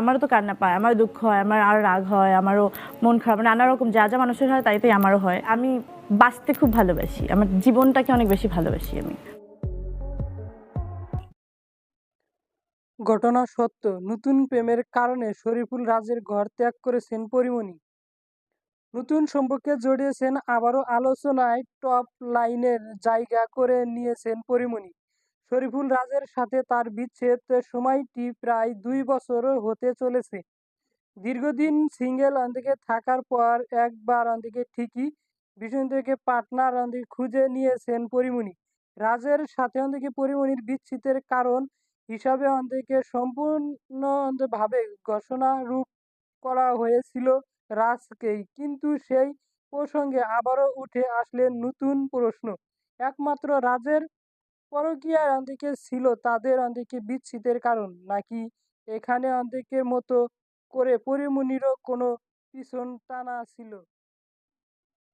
আমারও তো কান্না পায়, আমার দুঃখ হয়, আমার আরও রাগ হয়, আমারও মন খারাপ নানা রকম যা যা মানুষের হয় তাই তাই আমারও হয়। আমি বাঁচতে খুব ভালোবাসি, আমার জীবনটাকে অনেক বেশি ভালোবাসি আমি। ঘটনা সত্য, নতুন প্রেমের কারণে শরীফুল রাজের ঘর ত্যাগ করেছেন পরিমণি। নতুন সম্পর্কে জড়িয়েছেন আবারও আলোচনায় টপ লাইনের জায়গা করে নিয়েছেন পরিমণি। শরীফুল রাজের সাথে তার বিচ্ছেদ সময়টি প্রায় দুই বছর হতে চলেছে। দীর্ঘদিন সিঙ্গেল অন্দিকে থাকার পর একবার অন্দিকে ঠিকই ভীষণ থেকে পার্টনার অন্দিকে খুঁজে নিয়েছেন পরিমণি। রাজের সাথে অন্দিকে পরিমণির বিচ্ছেদের কারণ হিসাবে অন্দিকে সম্পূর্ণ ভাবে ঘোষণা রূপ করা হয়েছিল রাজকেই। কিন্তু সেই প্রসঙ্গে আবারও উঠে আসলেন নতুন প্রশ্ন। একমাত্র রাজের পরকীয়ার অন্দিকে ছিল তাদের অন্দিকে বিচ্ছিদের কারণ, নাকি এখানে অন্দিকের মতো করে পরিমণিরও কোনো পিছন টানা ছিল?